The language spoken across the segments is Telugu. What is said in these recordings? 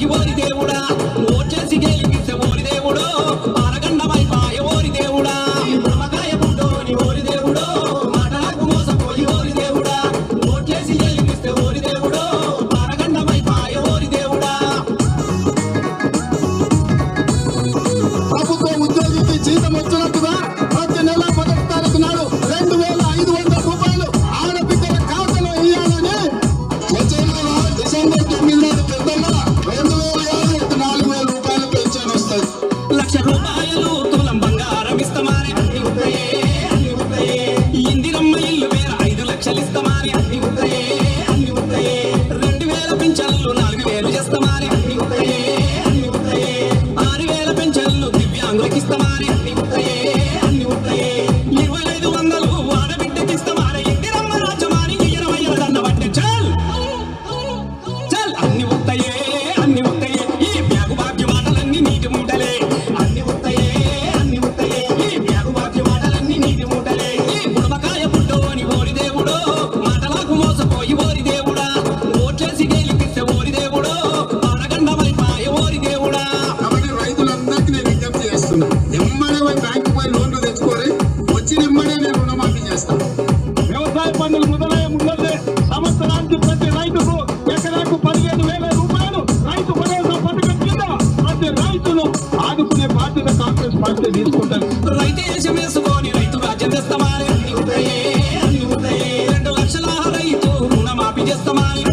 you want చూపించాను వ్యవసాయ పన్నులు మొదలై ముందే సంవత్సరానికి ప్రతి రైతుకు ఎకరాకు పదిహేను వేల రూపాయలు రైతు భరోసా పథకం కింద ప్రతి రైతును ఆదుకునే బాధ్యత కాంగ్రెస్ పార్టీ తీసుకుంటారు రైతు వేసుకొని రైతు రాజ్యం తెస్తామని రెండు లక్షల రైతు రుణమాఫీ చేస్తామని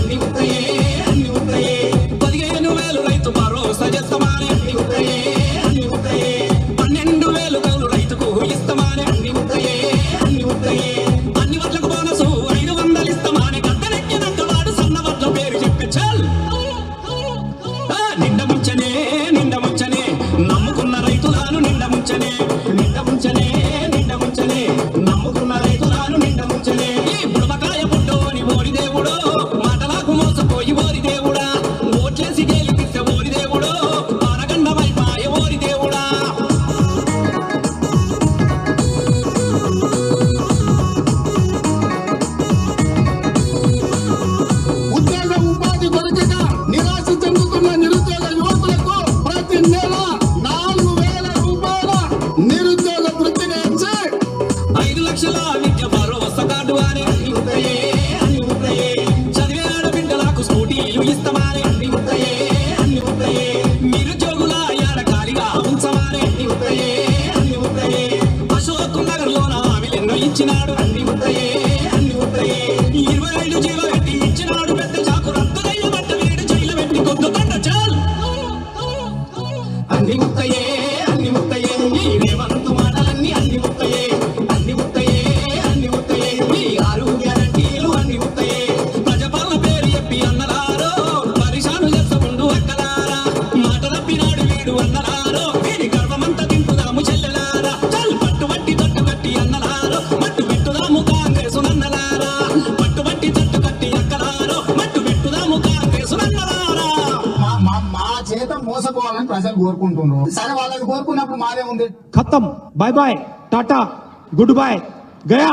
అన్ని ఉంటాయే అన్ని ఉంటాయే చదివే ఆడబిడ్డలకు స్కూటీలు ఇస్తామారే అన్ని ఉంటాయే అన్ని ఉంటాయే నిరుద్యోగుల యాడ ఖాళీగా ఉంచమారే అన్ని ఉంటాయే సైతం మోసపోవాలని ప్రజలు కోరుకుంటున్నారు. సరే వాళ్ళని కోరుకున్నప్పుడు మాదే ఉంది. ఖతం. Bye bye tata. Good boy Gaya.